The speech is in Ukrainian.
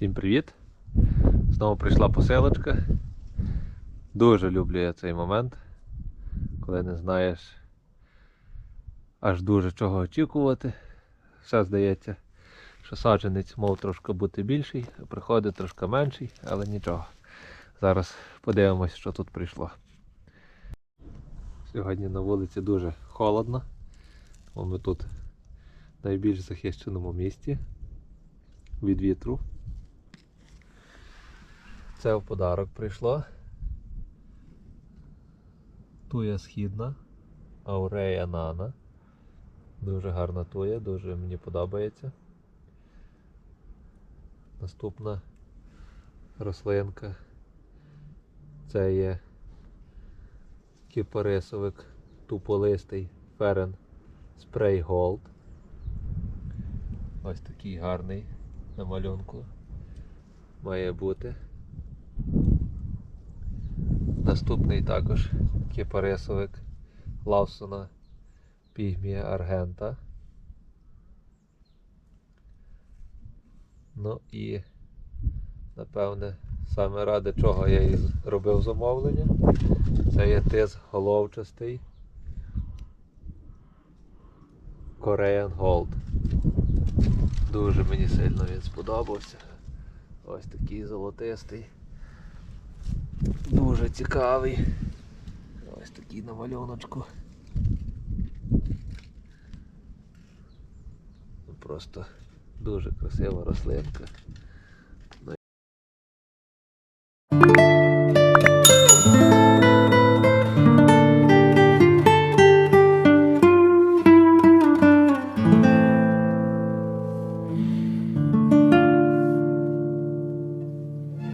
Всім привіт! Знову прийшла посилочка. Дуже люблю я цей момент, коли не знаєш аж дуже чого очікувати. Все здається, що саджанець мав трошки бути більший, а приходить трошки менший, але нічого. Зараз подивимось, що тут прийшло. Сьогодні на вулиці дуже холодно, ми тут в найбільш захищеному місті від вітру. Це в подарок прийшло. Туя східна, Аурея Нана. Дуже гарна туя, дуже мені подобається. Наступна рослинка. Це є кіпарисовик туполистий Ферен Spray Gold. Ось такий гарний на малюнку має бути. Наступний також кіпарисовик Лавсона Пігмія Аргента. Ну і напевне саме ради чого я і робив замовлення. Це є тис головчастий Korean Gold. Дуже мені сильно він сподобався. Ось такий золотистий. Дуже цікавий. Ось такий на малюночку. Ну, Просто дуже красива рослинка.